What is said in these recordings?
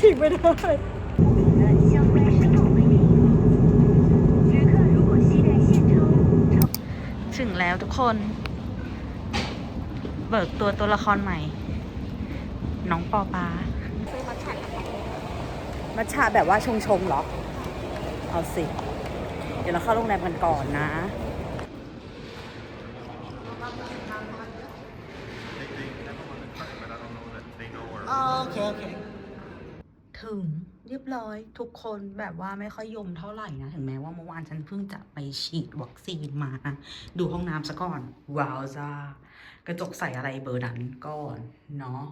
ฉีกไม่ได้ถึงแล้วทุกคน เบิกตัวตัวละครใหม่ น้องปอปามัชชาแบบว่าชงชงหรอ เอาสิ เดี๋ยวเราเข้าโรงแรมกันก่อนนะ อยทุกคนแบบว่าไม่ค่อยยมเท่าไหร่นะ ถึงแม้ว่าเมื่อวานฉันเพิ่งจะไปฉีดวัคซีนมา ดูห้องน้ำซะก่อนว้าวจ้ากระจกใส่อะไรเบอร์นั้นก่อนเนาะ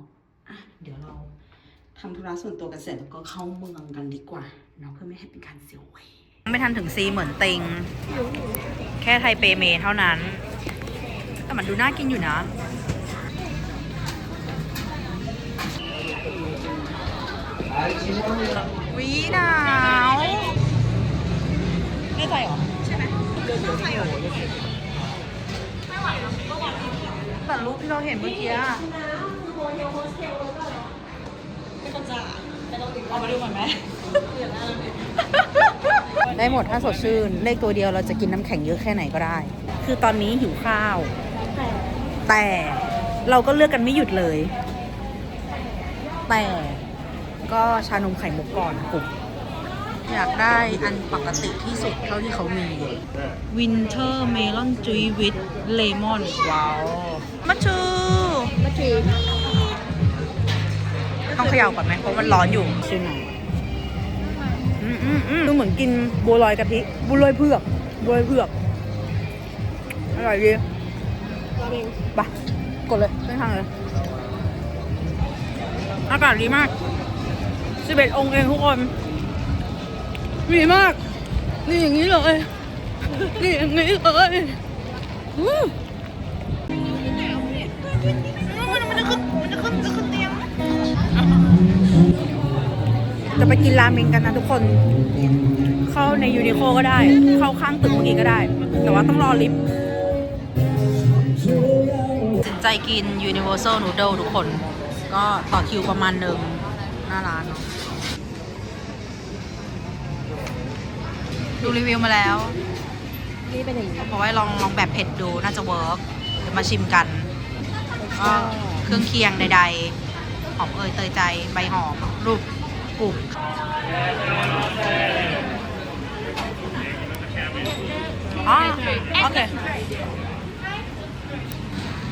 ะเดี๋ยวเราทำธุระส่วนตัวกันเสร็จแล้วก็เข้าเมืองกันดีกว่าเนาะเพื่อไม่ให้เป็นการเสียเวไม่ทันถึงซีเหมือนติงแค่ไทเปเมเท่านั้น แต่มันดูน่ากินอยู่นะ วิหนาวไม่ใส่หรอ ใช่ไหมไม่ใส่หรอแต่รูปที่เราเห็นเมื่อกี้อะเอามาดูก่อนไหมได้หมดถ้าสดชื่น เลขตัวเดียวเราจะกินน้ำแข็งเยอะแค่ไหนก็ได้ คือตอนนี้หิวข้าว แต่เราก็เลือกกันไม่หยุดเลย แต่ ก็ชานมไข่มุกก่อนกลุ่มอยากได้อันปกติที่สุดเท่าที่เขามี Winter Melon Juice with Lemon ว้าวมาชูเมื่อกี้ต้องเขย่าก่อนไหมเพราะมันร้อนอยู่ชิมหน่อยอืมอืมอืมดูเหมือนกินบัวลอยกะทิบัวลอยเผือกบัวลอยเผือกอร่อยดีไปกดเลยเส้นทางเลยอากาศดีมาก สิบเอ็ดองค์เองทุกคนดีมาก นี่อย่างนี้เลย นี่อย่างนี้เลยอืมจะไปกินราเมงกันนะทุกคน เข้าในยูนิโคก็ได้ เข้าข้างตึกเมื่อกี้ก็ได้ แต่ว่าต้องรอลิฟต์ใจกิน Universal Noodle ทุกคน ก็ต่อคิวประมาณหนึ่งหน้าร้านเนอะ ดูรีวิวมาแล้วนี่เป็นอย่างนี้บอกว่าลองลองแบบเผ็ดดูน่าจะเวิร์กเดี๋ยวมาชิมกันก็เครื่องเคียงใดๆหอมเอยเตยใจใบหอมรูปกลุ่มอ๋อโอเค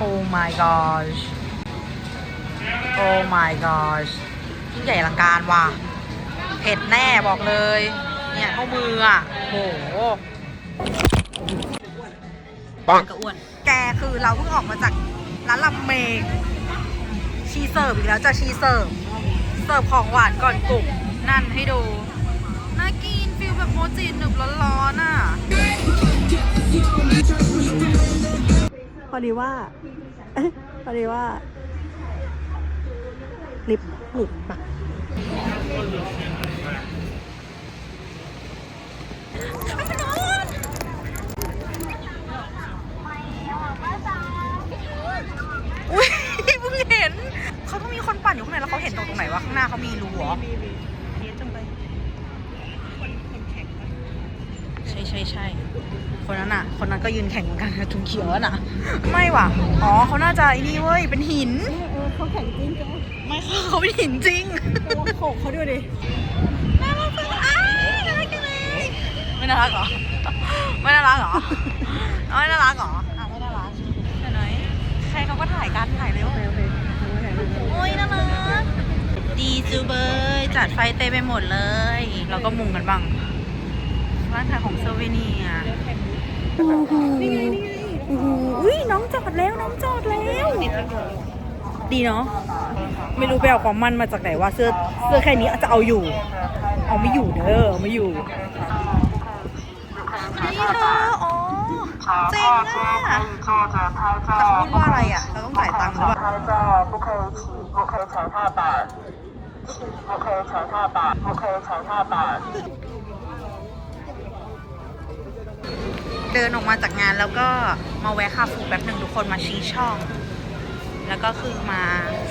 Oh my gosh Oh my gosh ยิ่งใหญ่อลังการว่ะเผ็ดแน่บอกเลย เนี่ยเท่ามืออะโหปังกระอ้วน แกคือเราเพิ่งออกมาจากร้านลำเมงชีเสิร์ฟอีกแล้วจะชีเสิร์ฟเสิร์ฟของหวานก่อนกลุ่มนั่นให้ดู น่ากินฟิลแบบโมจิหนึบร้อนๆอะพอดีว่าเอ๊ะพอดีว่าลิฟต์หลุดปะ อุ้ยเพิ่งเห็น เขาต้องมีคนปั่นอยู่ข้างในแล้วเขาเห็นตรงตรงไหนวะข้างหน้าเขามีรูเหรอใช่ใช่ใช่คนนั้นอะ คนนั้นก็ยืนแข่งเหมือนกันถุงเขียวอะน่ะ ไม่ว่ะ อ๋อเขาน่าจะไอ้นี่เว้ย เป็นหิน เออเขาแข่งจริงจ้ะไม่เขาเขาเป็นหินจริงแต่ว่าโขกเขาดูดิ น่ารักจังอ้าวน่ารักจังเลย ไม่ น่ารักเหรอ ไม่น่ารักเหรอเอาไม่น่ารักเหรออะไม่น่ารักเดี๋ยวหน่อยใครเขาก็ถ่ายกันถ่ายเร็วโอเคโอเคทำไว้ไหนดูโอ้ยน่ารัก ดีจูเบยจัดไฟเต็มไปหมดเลย เราก็มุงกันบ้างร้านขายของเซอร์เวเนียโอ้โหนี่ไงนี่ไงโอ้โหอุ้ยน้องจอดแล้วน้องจอดแล้ว ดีเนาะไม่รู้ไปเอาความมั่นมาจากไหนว่าเสื้อเสื้อแค่นี้จะเอาอยู่ เอาไม่อยู่เด้อเอาไม่อยู่ นี่เธออ๋อเจ๋งอะแต่เขาพูดว่าอะไรอะ เราต้องจ่ายตังค์หรือเปล่าเดินออกมาจากงานแล้วก็มาแวะคาฟูแป๊บหนึ่งทุกคนมาชี้ช่อง แล้วก็คือมา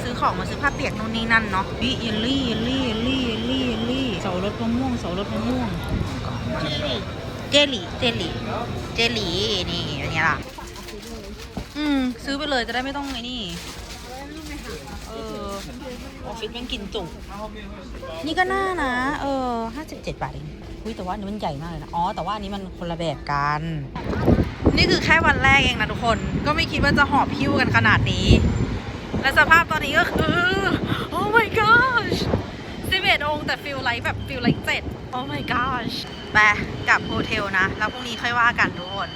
ซื้อของมาซื้อผ้าเปียกนู่นนี่นั่นเนาะวิเอลลี่เอลี่เอลี่เอลี่เอลี่เสารถมะม่วงเสารถมะม่วง เจลี่เจลี่เจลี่นี่อย่างเงี้ยล่ะ อืม ซื้อไปเลยจะได้ไม่ต้องไอ้นี่เออออฟฟิศแมันกินจุนี่ก็น่านะ เออห้าสิบเจ็ดบาทเองอุ้ยแต่ว่าอันนี้มันใหญ่มากเลยนะ อ๋อ แต่ว่าอันนี้มันคนละแบบกัน นี่คือแค่วันแรกเองนะทุกคน ก็ไม่คิดว่าจะหอบพิ้วกันขนาดนี้ และสภาพตอนนี้ก็คือ 11 องค์แต่ฟิลไลท์แบบฟิลไลท์เจ็ดโอ้ my gosh ไปกลับโฮเทลนะ แล้วพรุ่งนี้ค่อยว่ากันทุกคน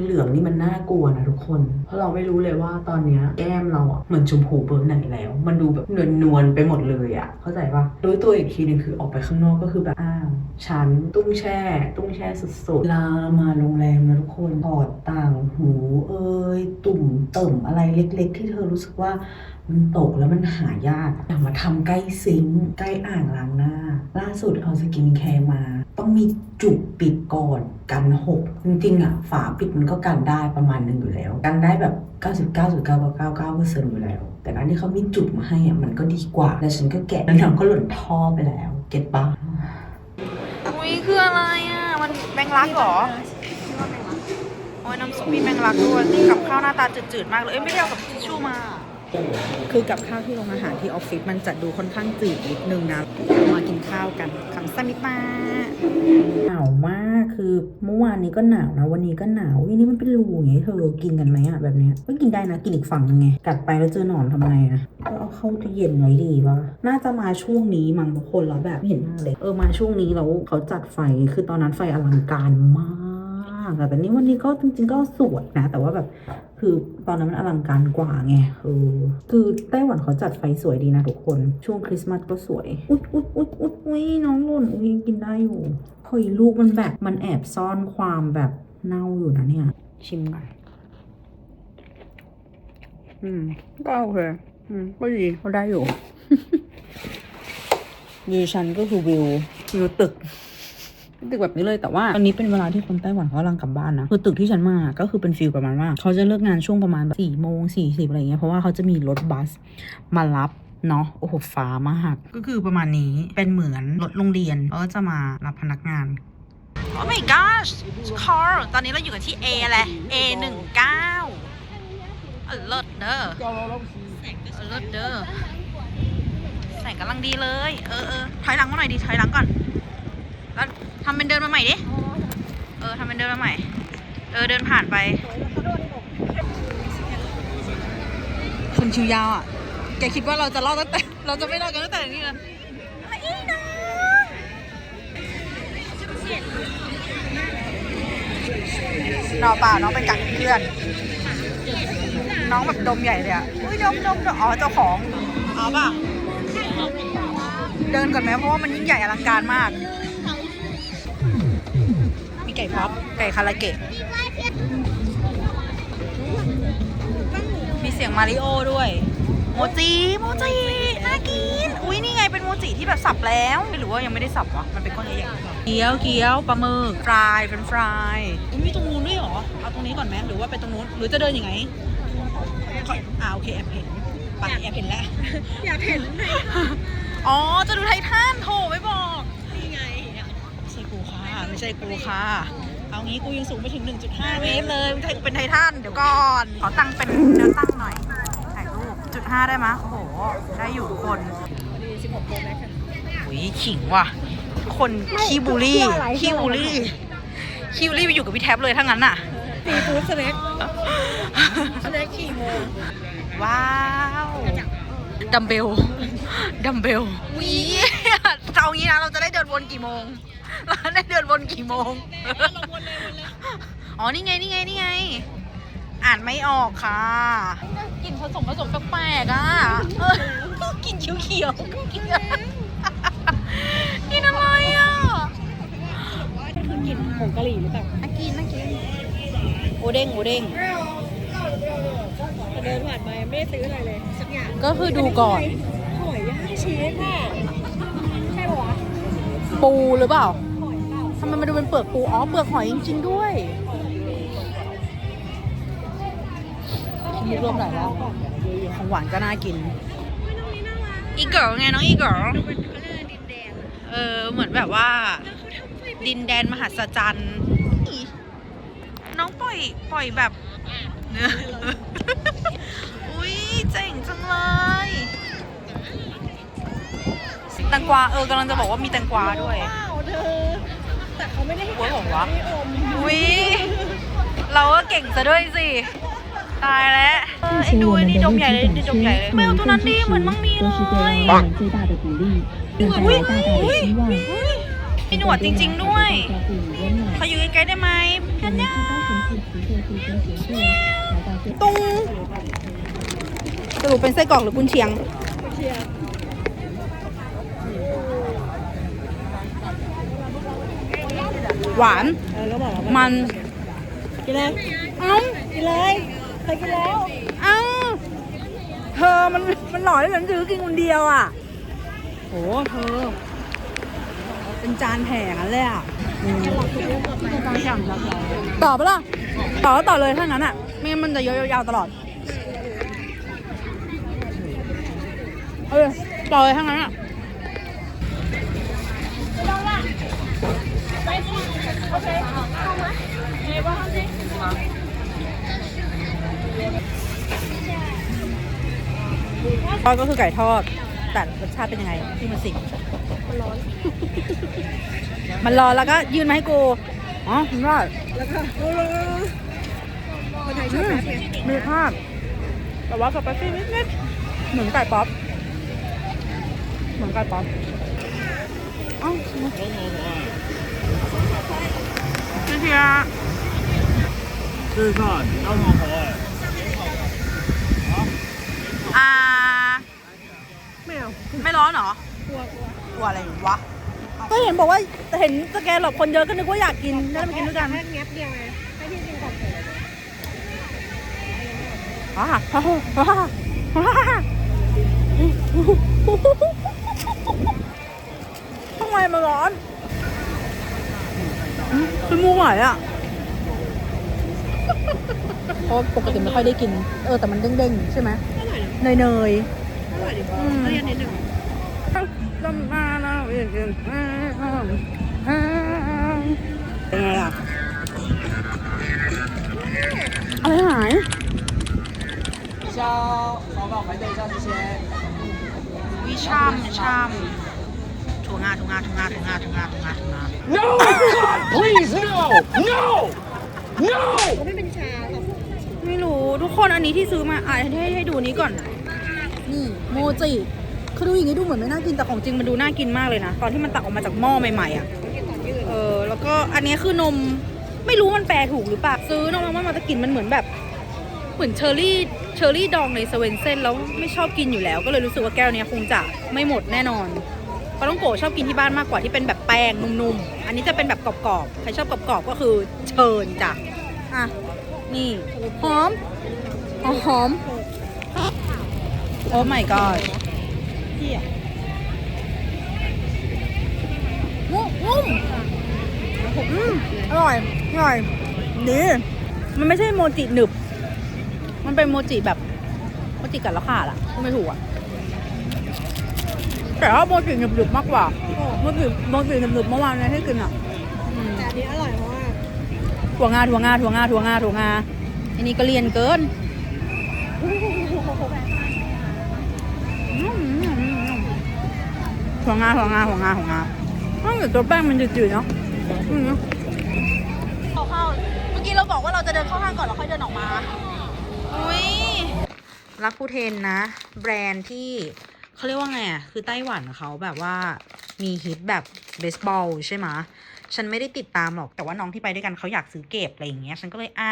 เหลืองนี่มันน่ากลัวนะทุกคน เพราะเราไม่รู้เลยว่าตอนเนี้ยแก้มเราอะเหมือนชมพูเบอร์ไหนแล้ว มันดูแบบนวลนวลๆไปหมดเลยอะ เข้าใจปะรู้ตัวอีกทีหนึงคือออกไปข้างนอกก็คือแบบอ้าวฉันตุ้งแช่ ตุ้งแช่สุดๆลามาโรงแรมนะทุกคนถอดต่างหู เอ้ยตุ่มเติ่มอะไรเล็ก ๆ ที่เธอรู้สึกว่ามันตกแล้วมันหายากอย่ามาทำใกล้ซิงค์ใกล้อ่างล้างหน้า ล่าสุดเอาสกินแคร์มา ต้องมีจุกปิดก่อนกันหกจริงๆอะฝาปิดมันก็กันได้ประมาณหนึ่งอยู่แล้ว กันได้แบบ99.999%อยู่แล้ว แต่การที่เขามีจุกมาให้อะมันก็ดีกว่า แล้วฉันก็แกะแล้วนางก็หล่นท่อไปแล้ว เก็ตปะอุ้ยคืออะไรอะ มันแมงลักเหรอโอ้ยน้ำซุปมีแมงลักด้วยกับข้าวหน้าตาจืดๆมากเลยเอ้ยไม่ได้เอากับทิชชู่มา คือกับข้าวที่โรงอาหารที่ออฟฟิศมันจะดูค่อนข้างจืดนิดนึงนะมากินข้าวกันคำสมิตาหนาวมากคือเมื่อวานนี้ก็หนาวนะวันนี้ก็หนาววันนี้มันเป็นรูอย่างงี้เธอกินกันไหมอะแบบเนี้ยก็กินได้นะกินอีกฝั่งนึงไงกัดไปแล้วเจอหนอนทำไงอะก็เอาเข้าตู้เย็นไว้ดีปะน่าจะมาช่วงนี้มั้งทุกคนแล้วแบบเห็นหน้าเลยเออมาช่วงนี้แล้วเขาจัดไฟคือตอนนั้นไฟอลังการมาก อะแต่นี่วันนี้ก็จริง ๆ ก็สวยนะ แต่ว่าแบบคือตอนนั้นมันอลังการกว่าไงเออคือไต้หวันเขาจัดไฟสวยดีนะทุกคน ช่วงคริสต์มาสก็สวย อุ๊ยอุ๊ยอุ๊ยอุ๊ยอุ๊ยน้องหล่นอุ๊ยกินได้อยู่เฮ้ยลูกมันแบบมันแอบซ่อนความแบบเน่าอยู่นะเนี่ย ชิมก่อนอืม ก็โอเคอืมก็ดีก็ได้อยู่ วิวชันก็คือวิววิวตึก ตึกแบบนี้เลยแต่ว่าตอนนี้เป็นเวลาที่คนไต้หวันเขากำลังกลับบ้านนะคือตึกที่ฉันมาก็คือเป็นฟิลประมาณว่าเขาจะเลิกงานช่วงประมาณแบบสี่โมงสี่สิบอะไรเงี้ยเพราะว่าเขาจะมีรถบัสมารับเนาะโอ้โหฟ้ามาก ก็คือประมาณนี้เป็นเหมือนรถโรงเรียนเขาก็จะมารับพนักงาน โอ้ my gosh car ตอนนี้เราอยู่กันที่ A แหละ A หนึ่งเก้าเลิศเด้อเลิศเด้อแสงกำลังดีเลย เออเออถอยหลังมาหน่อยดิถอยหลังก่อน แล้วทำเป็นเดินมาใหม่ดิ เออทำเป็นเดินมาใหม่ เออเดินผ่านไป คนคิวยาวอะ แกคิดว่าเราจะรอดตั้งแต่ เราจะไม่รอดกันตั้งแต่นี้เลยอีน้องนอเปล่าน้องไปกัดเพื่อน น้องแบบดมใหญ่เลยอะอุ้ยดมดมดมอ๋อเจ้าของเอาป่ะเดินก่อนไหมเพราะว่ามันยิ่งใหญ่อลังการมากมีไก่พับไก่คาราเกะ มีเสียงมาริโอด้วย โมจิโมจิน่ากิน อุ้ยนี่ไงเป็นโมจิที่แบบสับแล้วไม่รู้ว่ายังไม่ได้สับวะมันเป็นก้อนใหญ่ๆเกี๊ยวเกี๊ยวปลาหมึกฟรายเป็นฟรายอุ๊ยมีตรงนู้นด้วยเหรอ เอาตรงนี้ก่อนไหมหรือว่าไปตรงนู้นหรือจะเดินยังไงขออ่าโอเคแอบเห็นไปแอบเห็นแล้วอยากเห็นอ๋อจะดูไททันโถไม่บอก นี่ไง ไม่ใช่กูค่ะ ไม่ ใช่กูค่ะ เอางี้กูยังสูงไปถึง 1.5 เมตรเลยมึงจะเป็นไททันเดี๋ยวก่อน ขอตั้งเป็นแนวตั้งหน่อย ถ่ายรูปจุดห้าได้ไหมยโอ้โห ได้อยู่ทุกคนอุ้ยขิงว่ะทุกคนขี้บูลลี่ขี้บูลลี่ขี้บูลลี่ไปอยู่กับพี่แท็บเลยทั้งนั้นน่ะซีฟู้ดสเน็กสเน็กกี่โมงว้าวดัมเบลดัมเบลวีจะเอางี้นะเราจะได้เดินวนกี่โมงเราได้เดินวนกี่โมงอ๋อ นี่ไง นี่ไง นี่ไง อ่านไม่ออกค่ะ กลิ่นผสมผสมแปลกๆอะเออกลิ่นเขียวๆกลิ่นกินอะไรอะคือกินผงกะหรี่หรือเปล่าน่ากินน่ากินโอเด้งโอเด้ง แต่เดินผ่านมาไม่ได้ซื้ออะไรเลยสักอย่างก็คือดูก่อน หอยย่างชีสค่ะปูหรือเปล่า ทำไมมันดูเป็นเปลือกปู อ๋อ เปลือกหอยจริง ๆ ด้วยมุกเริ่มไหลแล้วของหวานก็น่ากิน อีเกิร์ไงน้องอีเกิร์เออ เหมือนแบบว่า ดินแดนมหัศจรรย์ น้องปล่อย ปล่อยแบบเนื้ออุ้ยเจ๋งจังเลยแตงกวา เออกำลังจะบอกว่ามีแตงกวาด้วย แต่เขาไม่ได้ให้จับะพี่เราก็เก่งซะด้วยสิ ตายแล้วไอ้ดูนี่จมใหญ่เลยจมใหญ่เลยไม่ตัวนั้นดีเหมือนมังมีเลยอุ้ยอุ้ยมีหนวดจริง ๆ ด้วยเขาอยู่ใกล้ได้ไหมกันย่าตุ้งสรุปเป็นไส้กรอกหรือกุนเชียงกุนเชียง หวาน เออแล้วบอกว่ามัน กินเลยเอ้า กินเลยเคยกินแล้วเอ้า เธอมันมันหล่อได้เหมือนถือกินคนเดียวอะโหเธอ เป็นจานแผ่งั้นเลยอะต่อปะล่ะ ต่อก็ต่อเลยถ้างั้นอะ ไม่งั้นมันจะยาวๆตลอด เออต่อเลยถ้างั้นอะ ทอดก็คือไก่ทอด แต่รสชาติเป็นยังไงที่มันสิมันร้อน มันร้อนแล้วก็ยืนมาให้กู อ๋อมันรอดแล้วก็คนไทยชอบแป๊บมีภาพแต่ว่าสไปซี่นิดๆเหมือนไก่ป๊อป เหมือนไก่ป๊อปอ้าพี่ เทีย 吃饭，你要什么口味？ อ่า ไม่เอา ไม่ร้อนเหรอ กลัวกลัว กลัวอะไรวะ ก็เห็นบอกว่าเห็นสแกนหลบคนเยอะก็นึกว่าอยากกินได้มากินด้วยกัน แค่แงบเดียวไงให้พี่กินก่อนเถอะ อ่าฮ่าฮ่าฮ่าฮ่าทำไมมันร้อน เป็นมูไหวอะเพราะปกติไม่ค่อยได้กิน เออแต่มันเด้งๆ ใช่ไหมเนยเนยอร่อยดิเรียนนิดหนึ่งมาแล้วอีกเนึ่ะอะไรหายเจ้าขอบอกไปเลยเจ้าเชฟวิชามชาม No, God, please, no, no, no. ไม่เป็นชาหรอกไม่รู้ ทุกคนอันนี้ที่ซื้อมาอะให้ให้ดูนี้ก่อน นี่โมจิคือดูอย่างนี้ดูเหมือนไม่น่ากินแต่ของจริงมันดูน่ากินมากเลยนะตอนที่มันตักออกมาจากหม้อใหม่ๆอะเออแล้วก็อันนี้คือนมไม่รู้มันแปลถูกหรือเปล่าซื้อนมมามันจะกินมันเหมือนแบบ เหมือนเชอร์รี่เชอร์รี่ดองในสเว่นเซนแล้วไม่ชอบกินอยู่แล้ว ก็เลยรู้สึกว่าแก้วนี้คงจะไม่หมดแน่นอน ปาต้องโกชอบกินที่บ้านมากกว่าที่เป็นแบบแป้งนุ่มๆ อันนี้จะเป็นแบบกรอบๆ ใครชอบกรอบๆก็คือเชิญจ้ะ อะ นี่หอมหอมหอมโอ้ my god พี่อะนุ่มนุ่มอืมอร่อย อร่อย ดี มันไม่ใช่โมจิหนึบ มันเป็นโมจิแบบโมจิกัดแล้วขาดอะไม่ถูกอะ แต่ว่าโมจิหนึบๆมากกว่าโมจิโมจิหนึบๆเมื่อวานนี้ให้กินอะอืมแต่อันนี้อร่อยเพราะว่าถั่วงาถั่วงาถั่วงาถั่วงาถั่วงาอันนี้ก็เรียนเกินอืมถั่วงาถั่วงาถั่วงาถั่วงาอ้าวแต่ตัวแป้งมันจืดๆเนาะอืมเข้าเข้าเมื่อกี้เราบอกว่าเราจะเดินเข้าห้างก่อนแล้วค่อยเดินออกมา อุ้ยรักคูเทนนะ แบรนด์ที่ เขาเรียกว่าไงอะคือไต้หวันเขาแบบว่ามีฮิตแบบเบสบอลใช่ไหมฉันไม่ได้ติดตามหรอก แต่ว่าน้องที่ไปด้วยกันเขาอยากซื้อเก็บอะไรอย่างเงี้ย ฉันก็เลยอะ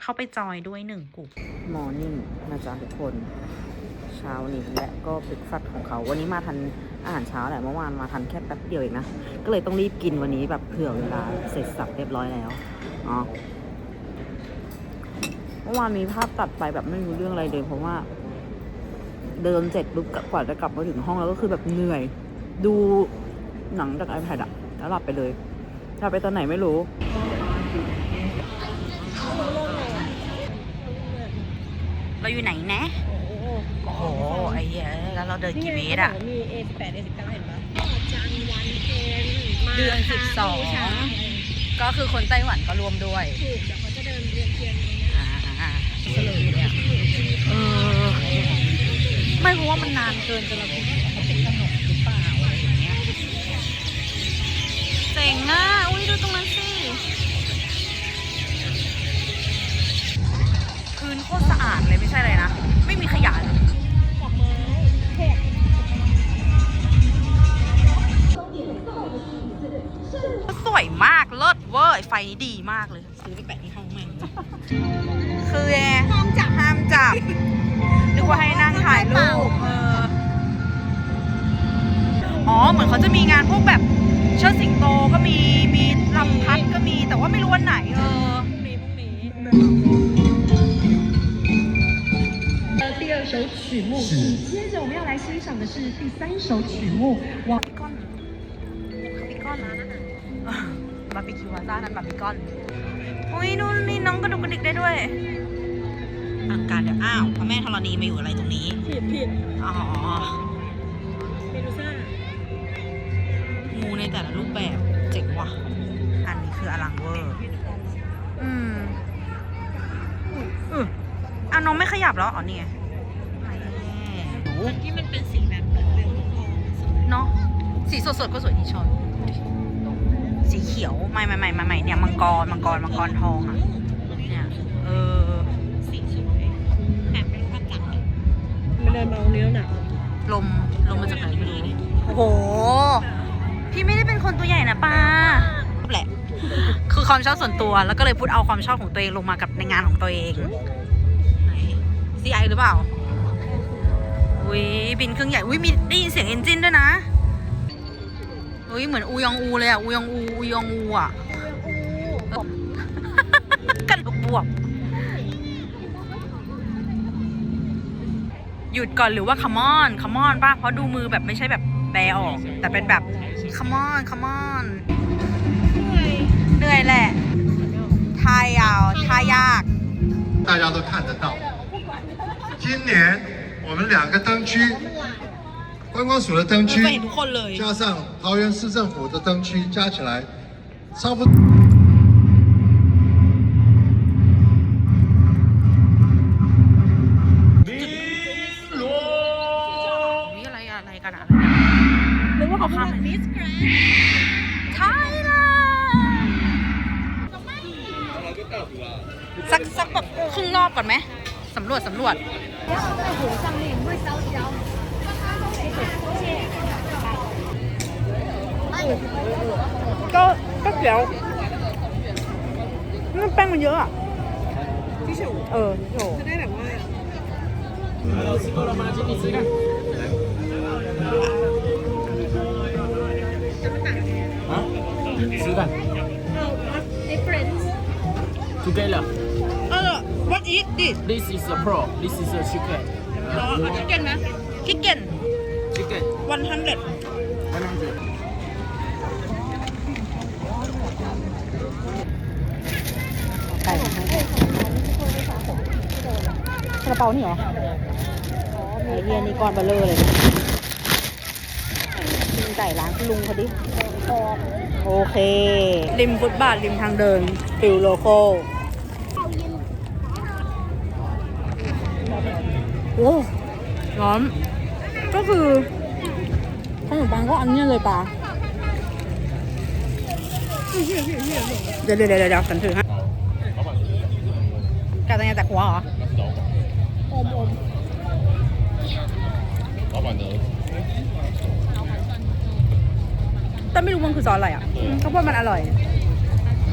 เข้าไปจอยด้วยหนึ่งกลุ่มมอร์นิ่งนะจ๊ะทุกคน เช้านี้และก็ปิกฟัดของเขา วันนี้มาทันอาหารเช้าแหละเมื่อวานมาทันแค่แป๊บเดียวเองนะ ก็เลยต้องรีบกินวันนี้แบบเผื่อเวลาเสร็จสับเรียบร้อยแล้วอ๋อเมื่อวานมีภาพตัดไปแบบไม่รู้เรื่องอะไรเลยเพราะว่า เดินเสร็จปุ๊บกว่าจะกลับมาถึงห้องแล้วก็คือแบบเหนื่อย ดูหนังจาก iPad อะแล้วหลับไปเลยหลับไปตอนไหนไม่รู้เราอยู่ไหนนะ โอ้โห ไอ้เหี้ยแล้วเราเดินกี่เมตรอะมี A18 A19 เห็นปะจันวันเพ็ญมาเดือนสิบสองค่ะก็คือคนไต้หวันก็รวมด้วย ถูกเดี๋ยวเขาจะเดินเรียนเทียนตรงเนี้ยอ่าสนุกเนี่ยเออ ไม่เพราะว่ามันนานเกินจนเราคิดว่าเขาเป็นขนมหรือเปล่าอะไรอย่างเงี้ยเจ๋งอะอุ้ยดูตรงนั้นสิพื้นโคตรสะอาดเลยไม่ใช่เลยนะ ไม่มีขยะเลยดอกไม้แขกสวยมากเลิศเวอร์ไฟนี้ดีมากเลย ซื้อไปแปะที่ห้องแม่งคือไงห้ามจับห้ามจับ นึกว่าให้นั่งถ่ายรูปเออ อ๋อ เหมือนเขาจะมีงานพวกแบบเชิดสิงโตก็มี มีลำพัดก็มี แต่ว่าไม่รู้วันไหน เออ พรุ่งนี้พรุ่งนี้ 第二首曲目，接着我们要来欣赏的是第三首曲目。哇， ก้อนบาร์บีคอนบาร์บีคิวอาซ่านั่นบาร์บีคอนอุ้ยนู่นนี่น้องกระดุกกระดิกได้ด้วย อาการเดี๋ยวอ้าวพระแม่ธรณีมาอยู่อะไรตรงนี้ ผิดผิดอ๋อ เมนูซ่างูในแต่ละรูปแบบเจ๋งว่ะ อันนี้คืออลังเวอร์ อืมอืออะน้องไม่ขยับแล้ว อ๋อนี่ไงนี่ที่มันเป็นสีแบบเหลืองทองเนาะ สีสดๆก็สวยดีชน สีเขียว ไม่ไม่ไม่ไม่ไม่เนี่ยมังกร มังกร มังกรทองอะ เนี่ย ลมลมมาจากไหนไม่รู้โอ้โห พี่ไม่ได้เป็นคนตัวใหญ่นะป้าแหละ คือความชอบส่วนตัวแล้วก็เลยพูดเอาความชอบของตัวเองลงมากับในงานของตัวเองซีไอหรือเปล่า อุ้ยบินเครื่องใหญ่ อุ้ยมีได้ยินเสียงเอนจินด้วยนะ อุ้ยเหมือนอูยองอูเลยอะอูยองอูอูยองอูอะ หยุดก่อนหรือว่า come on come on ป่ะ เพราะดูมือแบบไม่ใช่แบบแบออก แต่เป็นแบบ come on come on เหนื่อยแหละทายยาวทายยาก 大家都看得到。今年我们两个灯区，观光署的灯 จะ 区 เห็นทุกคนเลย 加上桃园市政府的灯区加起来，差不多。 เขาข้ามมิสแกรนไทยแลนด์สักสักแบบครึ่งรอบก่อนไหมสำรวจสำรวจ ก็ก็เดี๋ยวมันแป้งมันเยอะอะที่ฉูเออโถจะได้แบบว่า吃饭 difference together เออ what is this this is a pro this is a chicken เหรอเอาชิคเก้นนะชิคเก้น chicken วันฮันเด็ด100 ไก่กระเป๋านี่เหรอไอเฮียนี่ก้อนเบลเลอร์เลยกินไก่ร้านคุณลุงเขาดิ โอเค ริมฟุตบาทริมทางเดินฟิลโลโก้โอ้ร้อนก็คือขนมปังก็อันนี้เลยปะเดี๋ยวเดี๋ยวเดี๋ยวเดี๋ยวฉันถือให้กาตังยาจากหัวเหรอ แต่ไม่รู้มันคือซอสอะไรอะเขาบอกมันอร่อย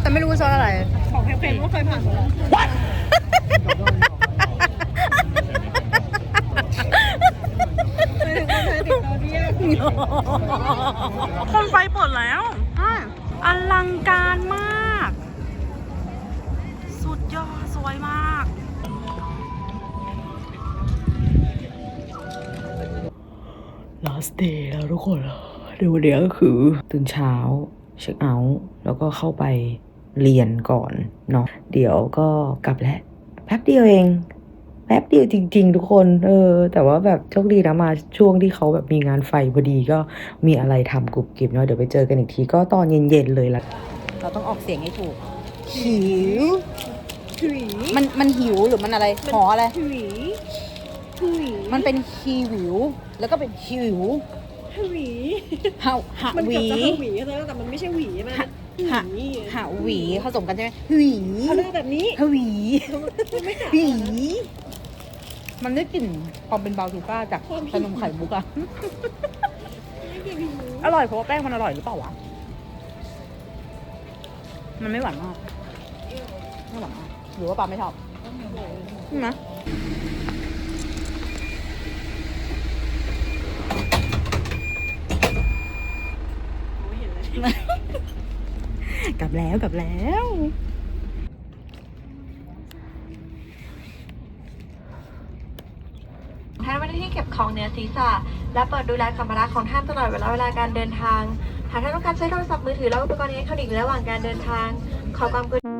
แต่ไม่รู้ว่าซอสอะไร ของเค็มๆก็เคยผ่านมาแล้ว last day แล้วทุกคนเดี๋ยววันนี้ก็คือตื่นเช้าเช็คเอาท์แล้วก็เข้าไปเรียนก่อนเนาะเดี๋ยวก็กลับแล้วแป๊บเดียวเองแป๊บเดียวจริง ๆ ทุกคน เออ แต่ว่าแบบโชคดีนะมาช่วงที่เขาแบบมีงานไฟพอดีก็มีอะไรทำกรุบกริบเนาะเดี๋ยวไปเจอกันอีกทีก็ตอนเย็น ๆ เลยละเราต้องออกเสียงให้ถูก หิวถุยมันมันหิวหรือมันอะไรหออะไรถุยถุยมันเป็นฮีวิว แล้วก็เป็นหิว ถุยหาหามันหเกือบวีจะเข้าหวีแล้วแต่มันไม่ใช่หวีมันหาหาหวีหาหวีผสมกันใช่ไหมหวีเขาเรียกแบบนี้หวีมันไม่กัดหวีมันได้กลิ่นความเป็นบาทูก้าจากขนมไข่มุกอะอร่อยเพราะว่าแป้งมันอร่อยหรือเปล่าวะมันไม่หวานมากไม่หวานมากหรือว่าปลาไม่ชอบใช่ไหม กลับแล้วกลับแล้ว ท่านไม่ได้ที่เก็บของเหนือศีรษะ และเปิดดูแลสัมภาระของท่านตลอดเวลาเวลาการเดินทาง หากท่านต้องการใช้โทรศัพท์มือถือและอุปกรณ์อิเล็กทรอนิกส์ระหว่างการเดินทาง ขอความกรุณา